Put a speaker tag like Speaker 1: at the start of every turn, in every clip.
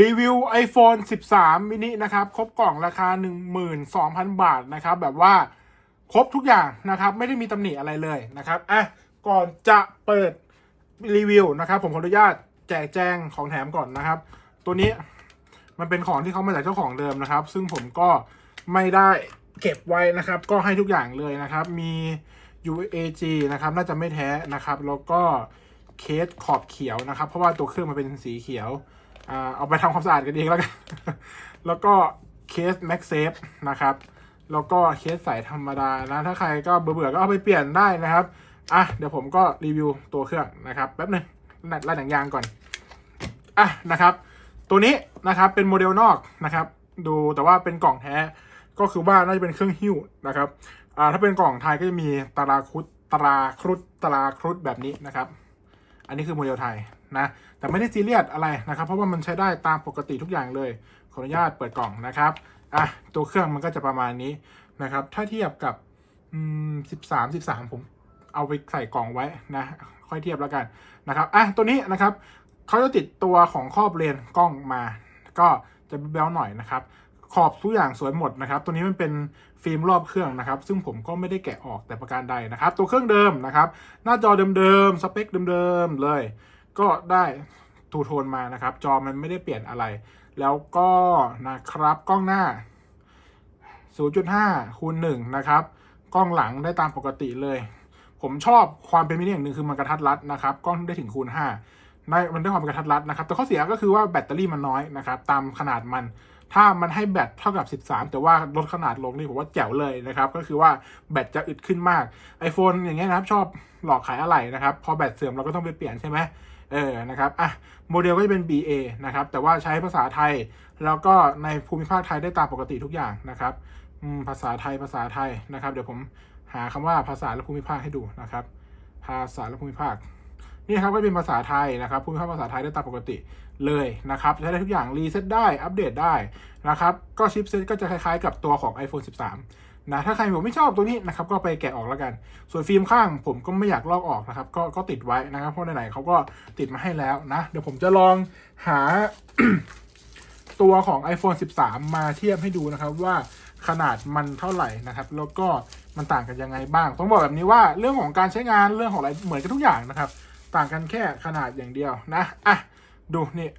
Speaker 1: รีวิว iPhone 13 mini นะครับ ครบกล่องราคา 12,000 บาทนะครับ แบบว่าครบทุกอย่างนะครับ ไม่ได้มีตำหนิอะไรเลยนะครับ อะ ก่อนจะเปิดรีวิวนะครับ ผมขออนุญาตแจกแจงของแถมก่อนนะครับ ตัวนี้มันเป็นของที่เขามาจากเจ้าของเดิมนะครับ ซึ่งผมก็ไม่ได้เก็บไว้นะครับ ก็ให้ทุกอย่างเลยนะครับ มี UAG นะครับ น่าจะไม่แท้นะครับ แล้วก็เคสขอบเขียวนะครับ เพราะว่าตัวเครื่องมันเป็นสีเขียว เอาไปทำความสะอาดกันเองแล้วกัน แล้วก็เคส m a g s a f e นะครับ แล้วก็เคสใสธรรมดานะ ถ้าใครก็เบื่อๆก็เอาไปเปลี่ยนได้นะครับ อะ เดี๋ยวผมก็รีวิวตัวเครื่องนะครับ แป๊บหนึงนัดไล่หนังยางก่อน อะนะครับ ตัวนี้นะครับเป็นโมเดลนอกนะครับ ดูแต่ว่าเป็นกล่องแท้ ก็คือว่าน่าจะเป็นเครื่องหิ้วนะครับ อ่า ถ้าเป็นกล่องไทยก็จะมีตาราครุดตาราครุดตาราครุดแบบนี้นะครับ อันนี้คือโมเดลไทยนะแต่ไม่ได้ซีเรียสอะไรนะครับ เพราะว่ามันใช้ได้ตามปกติทุกอย่างเลย ขออนุญาตเปิดกล่องนะครับอะตัวเครื่องมันก็จะประมาณนี้นะครับ ถ้าเทียบกับอืมสิบสามสิบสามผมเอาไปใส่กล่องไว้นะค่อยเทียบแล้วกันนะครับอะตัวนี้นะครับเขาจะติดตัวของครอบเลนกล้องมา ก็จะแบลหน่อยนะครับ ขอบทุกอย่างสวยหมดนะครับ ตัวนี้มันเป็นฟิล์มรอบเครื่องนะครับ ซึ่งผมก็ไม่ได้แกะออกแต่ประการใดนะครับ ตัวเครื่องเดิมนะครับ หน้าจอเดิมๆ สเปคเดิมๆ เลย ก็ได้ทูโทนมานะครับ จอมันไม่ได้เปลี่ยนอะไร แล้วก็นะครับกล้องหน้า 0.5คูณ1นะครับ กล้องหลังได้ตามปกติเลย ผมชอบความเป็นมินิอย่างหนึ่งคือมันกระทัดรัดนะครับ กล้องได้ถึงคูณ5ได้มันได้ความเป็นกระทัดรัดนะครับ แต่ข้อเสียก็คือว่าแบตเตอรี่มันน้อยนะครับ ตามขนาดมัน ถ้ามันให้แบตเท่ากับ 13 แต่ว่าลดขนาดลงนี่ผมว่าแจ๋วเลยนะครับ ก็คือว่าแบตจะอึดขึ้นมาก iPhone อย่างเงี้ยนะครับ ชอบหลอกขายอะไรนะครับ พอแบตเสื่อมเราก็ต้องไปเปลี่ยนใช่ไหมเออ นะครับ อะ โมเดลก็จะเป็น BA นะครับ แต่ว่าใช้ภาษาไทย แล้วก็ในภูมิภาคไทยได้ตามปกติทุกอย่างนะครับ ภาษาไทย ภาษาไทยนะครับ เดี๋ยวผมหาคำว่าภาษาและภูมิภาคให้ดูนะครับ ภาษาและภูมิภาค นี่ครับก็เป็นภาษาไทยนะครับภูมิภาภาษาไทยได้ตามปกติเลยนะครับใช้ได้ทุกอย่างรีเซ็ตได้อัปเดตได้นะครับก็ชิปเซ็ตก็จะคล้ายๆ กับตัวของ iPhone 13 นะถ้าใครบอกไม่ชอบตัวนี้นะครับก็ไปแกะออกแล้วกัน ส่วนฟิล์มข้างผมก็ไม่อยากลอกออกนะครับก็ก็ติดไว้นะครับเพราะไหนๆเขาก็ติดมาให้แล้วนะ เดี๋ยวผมจะลองหาตัวของ iPhone 13 มาเทียบให้ดูนะครับว่าขนาดมันเท่าไหร่นะครับ แล้วก็มันต่างกันยังไงบ้าง ต้องบอกแบบนี้ว่าเรื่องของการใช้งานเรื่องของอะไรเหมือนกันทุกอย่างนะครับ ต่างกันแค่ขนาดอย่างเดียวนะอะดูนี่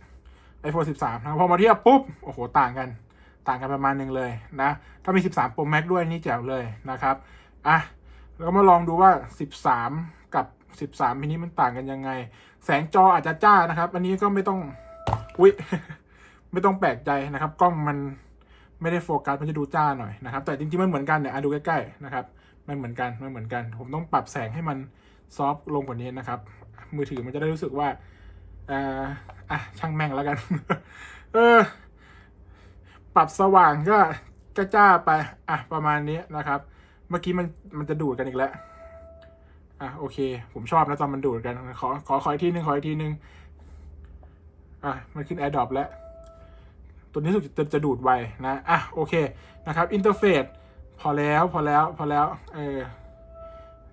Speaker 1: iPhone 13 นะพอมาเทียบปุ๊บ โอ้โห ต่างกัน ต่างกันประมาณหนึ่งเลยนะ ถ้ามี 13 Pro Max ด้วยนี่แจ๋วเลยนะครับอะแล้วมาลองดูว่า 13 กับ 13มินิมันต่างกันยังไง แสงจออาจจะจ้านะครับ อันนี้ก็ไม่ต้องอุ๊ยไม่ต้องแปลกใจนะครับ กล้องมันไม่ได้โฟกัสมันจะดูจ้าหน่อยนะครับ แต่จริงๆมันเหมือนกันเนี่ยดูใกล้ๆนะครับ มันเหมือนกัน มันเหมือนกัน ผมต้องปรับแสงให้มันซอฟต์ลงกว่านี้นะครับ มือถือมันจะได้รู้สึกว่าอ่ออะช่างแม่งแล้วกัน เออ ปรับสว่างก็ก็จ้าไป อะ ประมาณนี้นะครับ เมื่อกี้มันมันจะดูดกันอีกแล้ว อะ โอเค ผมชอบนะตอนมันดูดกัน ขอขอขออีกทีนึงขออีกทีนึง อะ มันขึ้น AirDrop แล้ว ตัวนี้สึกจะจะดูดไวนะ อะ โอเค นะครับอินเทอร์เฟซพอแล้ว พอแล้ว พอแล้ว เออ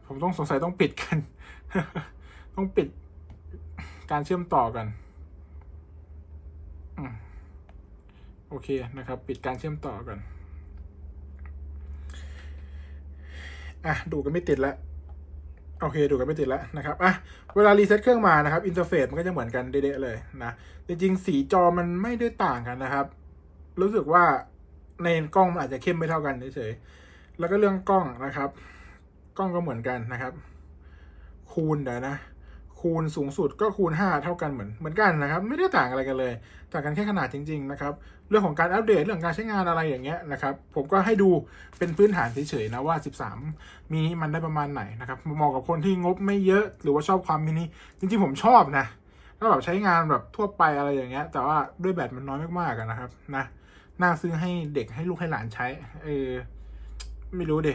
Speaker 1: ผมต้องสงสัยต้องปิดกัน ต้องปิดการเชื่อมต่อกันอโอเคนะครับ ปิดการเชื่อมต่อกันอะดูกันไม่ติดแล้วโอเคดูกันไม่ติดแล้วนะครับอะเวลารีเซ็ตเครื่องมานะครับอินเทอร์เฟซมันก็จะเหมือนกันเด๊ะเลยนะจริงๆสีจอมันไม่ได้ต่างกันนะครับ รู้สึกว่าในกล้องมันอาจจะเข้มไม่เท่ากันเฉยๆแล้วก็เรื่องกล้องนะครับ กล้องก็เหมือนกันนะครับ คูณเดี๋ยวนะ คูณสูงสุดก็คูณ 5 เท่ากันเหมือนเหมือนกันนะครับ ไม่ได้ต่างอะไรกันเลยต่างกันแค่ขนาดจริงๆนะครับเรื่องของการอัปเดตเรื่องการใช้งานอะไรอย่างเงี้ยนะครับผมก็ให้ดูเป็นพื้นฐานเฉยๆนะว่า 13 มินิมันได้ประมาณไหนนะครับเหมาะกับคนที่งบไม่เยอะหรือว่าชอบความมินิจริงๆผมชอบนะถ้าแบบใช้งานแบบทั่วไปอะไรอย่างเงี้ย แต่ว่าด้วยแบตมันน้อยมากๆนะครับนะน่าซื้อให้เด็กให้ลูกให้หลานใช้เออไม่รู้เด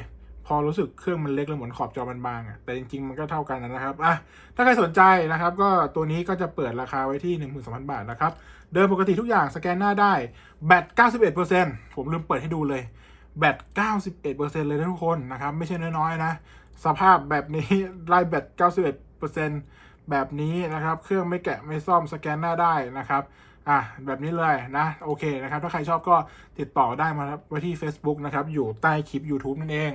Speaker 1: พอรู้สึกเครื่องมันเล็กแล้วเหมือนขอบจอมันบางอะแต่จริงๆมันก็เท่ากันนะครับอะถ้าใครสนใจนะครับ ก็ตัวนี้ก็จะเปิดราคาไว้ที่ 12,000 บาทนะครับ เดิมปกติทุกอย่างสแกนหน้าได้แบต 91%ผมลืมเปิดให้ดูเลยแบต 91%เลยนะทุกคนนะครับ ไม่ใช่น้อยๆนะ สภาพแบบนี้ไล่แบต 91%แบบนี้นะครับ เครื่องไม่แกะไม่ซ่อมสแกนหน้าได้นะครับอะแบบนี้เลยนะ โอเคนะครับ ถ้าใครชอบก็ติดต่อได้มาไว้ที่ Facebook นะครับ อยู่ใต้คลิป YouTube นั่นเอง